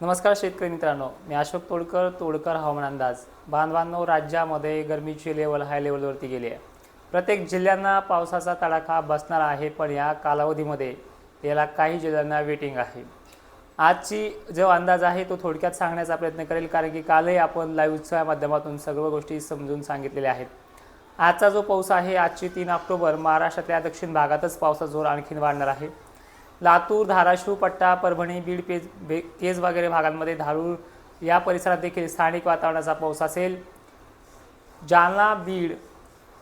नमस्कार शेतकरी मित्रांनो मी अशोक तोडकर तोडकर हवामान अंदाज. बांधवांनो राज्यामध्ये गरमीची लेवल हाय लेवलवरती गेली आहे. प्रत्येक जिल्ह्यांना पावसाचा तडाखा बसणार आहे पण या कालावधीमध्ये याला काही जिल्ह्यांना वेटिंग आहे. आजची जो अंदाज आहे तो थोडक्यात सांगण्याचा प्रयत्न करेल कारण की कालही आपण लाईव्हच्या माध्यमातून सर्व गोष्टी समजून सांगितलेल्या आहेत. आजचा जो पाऊस आहे आजची तीन ऑक्टोबर महाराष्ट्रातल्या दक्षिण भागातच पावसाचा जोर आणखीन वाढणार आहे. लातूर धाराशिव पट्टा परभणी बीड पेज भे केज वगैरे भागांमध्ये धारूर या परिसरात देखील स्थानिक वातावरणाचा पाऊस असेल. जालना बीड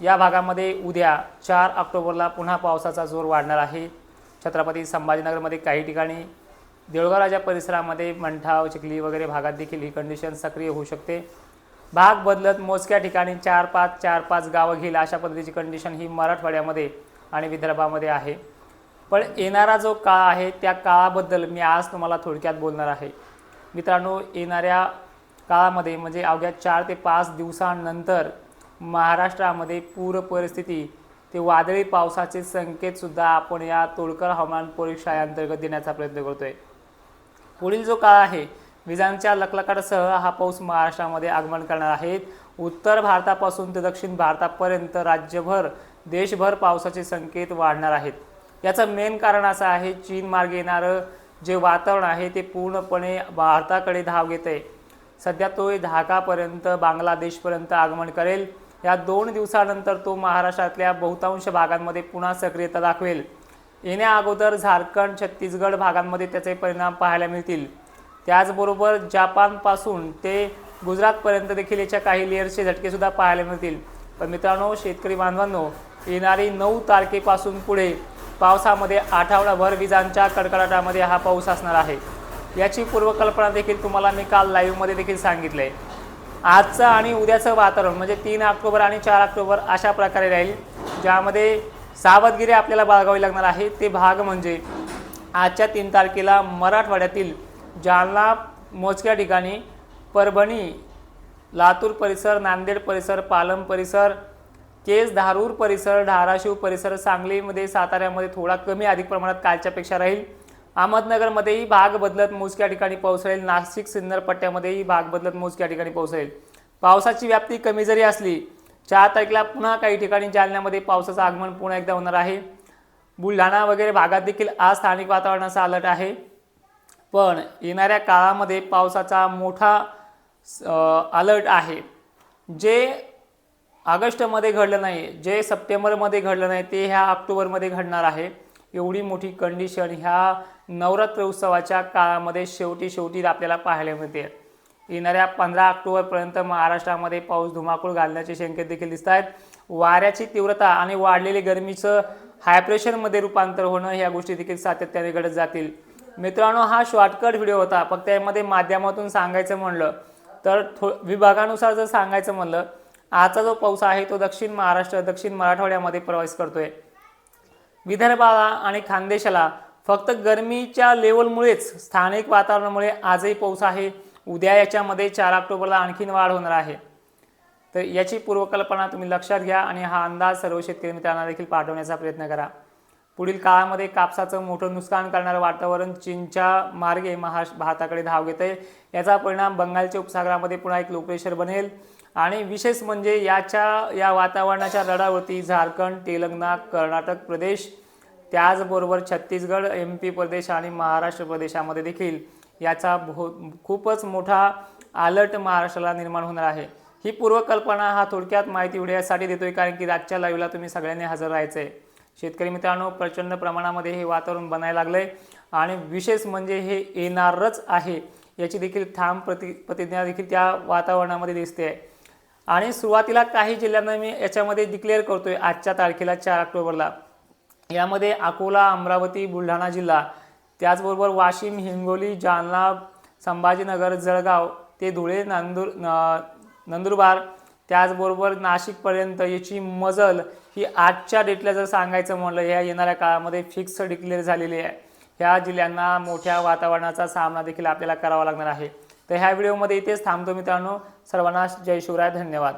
या भागामध्ये उद्या चार ऑक्टोबरला पुन्हा पावसाचा जोर वाढणार आहे. छत्रपती संभाजीनगरमध्ये काही ठिकाणी देऊळगाव राजा परिसरामध्ये मंठाव चिखली वगैरे भागात देखील ही कंडिशन सक्रिय होऊ शकते. भाग बदलत मोजक्या ठिकाणी चार पाच चार पाच गावं घेईल अशा पद्धतीची कंडिशन ही मराठवाड्यामध्ये आणि विदर्भामध्ये आहे. पण येणारा जो काळ आहे त्या काळाबद्दल मी आज तुम्हाला थोडक्यात बोलणार आहे. मित्रांनो येणाऱ्या काळामध्ये म्हणजे अवघ्या चार ते पाच दिवसांनंतर महाराष्ट्रामध्ये पूर परिस्थिती ते वादळी पावसाचे संकेतसुद्धा आपण या तोडकर हवामान परिक्षाअंतर्गत देण्याचा प्रयत्न करतो आहे पुढील जो काळ आहे विजांच्या लकलकाटासह हा पाऊस महाराष्ट्रामध्ये आगमन करणार आहे. उत्तर भारतापासून ते दक्षिण भारतापर्यंत राज्यभर देशभर पावसाचे संकेत वाढणार आहेत. याचं मेन कारण असं आहे चीन मार्ग येणारं जे वातावरण आहे ते पूर्णपणे भारताकडे धाव घेत आहे सध्या तो ढाकापर्यंत बांगलादेशपर्यंत आगमन करेल. या दोन दिवसानंतर तो महाराष्ट्रातल्या बहुतांश भागांमध्ये पुन्हा सक्रियता दाखवेल. येण्या अगोदर झारखंड छत्तीसगड भागांमध्ये त्याचे परिणाम पाहायला मिळतील. त्याचबरोबर जपानपासून ते गुजरातपर्यंत देखील याच्या काही लेअर्सचे झटकेसुद्धा पाहायला मिळतील. पण मित्रांनो शेतकरी बांधवांनो येणारी नऊ तारखेपासून पुढे पावसामध्ये आठवडाभर विजांच्या कडकडाटामध्ये हा पाऊस असणार आहे. याची पूर्वकल्पना देखील तुम्हाला मी काल लाईव्हमध्ये देखील सांगितलं. आहे आजचं आणि उद्याचं वातावरण म्हणजे तीन ऑक्टोबर आणि चार ऑक्टोबर अशा प्रकारे राहील ज्यामध्ये सावधगिरी आपल्याला बाळगावी लागणार आहे. ते भाग म्हणजे आजच्या तीन तारखेला मराठवाड्यातील जालना मोजक्या ठिकाणी परभणी लातूर परिसर नांदेड परिसर पालम परिसर केस धारूर परिसर धाराशिव परिसर सांगलीमध्ये साताऱ्यामध्ये थोडा कमी अधिक प्रमाणात कालच्यापेक्षा राहील. अहमदनगरमध्येही भाग बदलत मोजक्या ठिकाणी पाऊस राहील. नाशिक सिन्नर पट्ट्यामध्येही भाग बदलत मोजक्या ठिकाणी पाऊस राहील. पावसाची व्याप्ती कमी जरी असली चार तारखेला पुन्हा काही ठिकाणी जालन्यामध्ये पावसाचं आगमन पुन्हा एकदा होणार आहे. बुलढाणा वगैरे भागात देखील आज स्थानिक वातावरणाचा अलर्ट आहे. पण येणाऱ्या काळामध्ये पावसाचा मोठा अलर्ट आहे. जे ऑगस्टमध्ये घडलं नाही जे सप्टेंबरमध्ये घडलं नाही ते ह्या ऑक्टोबरमध्ये घडणार आहे. एवढी मोठी कंडिशन ह्या नवरात्र उत्सवाच्या काळामध्ये शेवटी शेवटी आपल्याला पाहायला मिळते. येणाऱ्या पंधरा ऑक्टोबरपर्यंत महाराष्ट्रामध्ये पाऊस धुमाकूळ घालण्याचे संकेत देखील दिसत आहेत. वाऱ्याची तीव्रता आणि वाढलेली गरमीचं हायप्रेशरमध्ये रूपांतर होणं ह्या गोष्टी देखील सातत्याने घडत जातील. मित्रांनो हा शॉर्टकट व्हिडिओ होता. फक्त यामध्ये माध्यमातून सांगायचं म्हणलं तर थो विभागानुसार जर सांगायचं म्हणलं आजचा जो पाऊस आहे तो दक्षिण महाराष्ट्र दक्षिण मराठवाड्यामध्ये प्रवेश करतोय. विदर्भाला आणि खानदेशाला फक्त गरमीच्या लेवलमुळेच स्थानिक वातावरणामुळे आजही पाऊस आहे. उद्या याच्यामध्ये चार ऑक्टोबरला आणखीन वाढ होणार आहे. तर याची पूर्वकल्पना तुम्ही लक्षात घ्या आणि हा अंदाज सर्व शेतकरी मित्रांना देखील पाठवण्याचा प्रयत्न करा. पुढील काळामध्ये कापसाचं मोठं नुकसान करणारं वातावरण चीनच्या मार्गे महाराष्ट्र भारताकडे धाव घेत आहे याचा परिणाम बंगालच्या उपसागरामध्ये पुन्हा एक लोप्रेशर बनेल. आणि विशेष म्हणजे याच्या या वातावरणाच्या रडावरती झारखंड तेलंगणा कर्नाटक प्रदेश त्याचबरोबर छत्तीसगड एम पी प्रदेश आणि महाराष्ट्र प्रदेशामध्ये देखील याचा भो खूपच मोठा अलर्ट महाराष्ट्राला निर्माण होणार आहे. ही पूर्वकल्पना हा थोडक्यात माहिती व्हिडिओसाठी देतोय कारण की रातच्या लाईव्हला तुम्ही सगळ्यांनी हजर राहायचं आहे शेतकरी मित्रांनो प्रचंड प्रमाणामध्ये हे वातावरण बनायला लागलं आहे आणि विशेष म्हणजे हे येणारच आहे याची देखील ठाम प्रति प्रतिज्ञा देखील त्या वातावरणामध्ये दिसते. आहे आणि सुरुवातीला काही जिल्ह्यांना मी याच्यामध्ये डिक्लेअर करतो आहे आजच्या तारखेला चार ऑक्टोबरला. यामध्ये अकोला अमरावती बुलढाणा जिल्हा त्याचबरोबर वाशिम हिंगोली जालना संभाजीनगर जळगाव ते धुळे नंदुर न- नंदुरबार त्याचबरोबर नाशिकपर्यंत याची मजल ही आजच्या डेटला जर सांगायचं म्हणलं ह्या येणाऱ्या काळामध्ये फिक्स डिक्लेअर झालेली आहे. ह्या जिल्ह्यांना मोठ्या वातावरणाचा सामना देखील आपल्याला करावा लागणार आहे. तर ह्या व्हिडिओमध्ये इथेच थांबतो मित्रांनो. सर्वांना जय शिवराय धन्यवाद.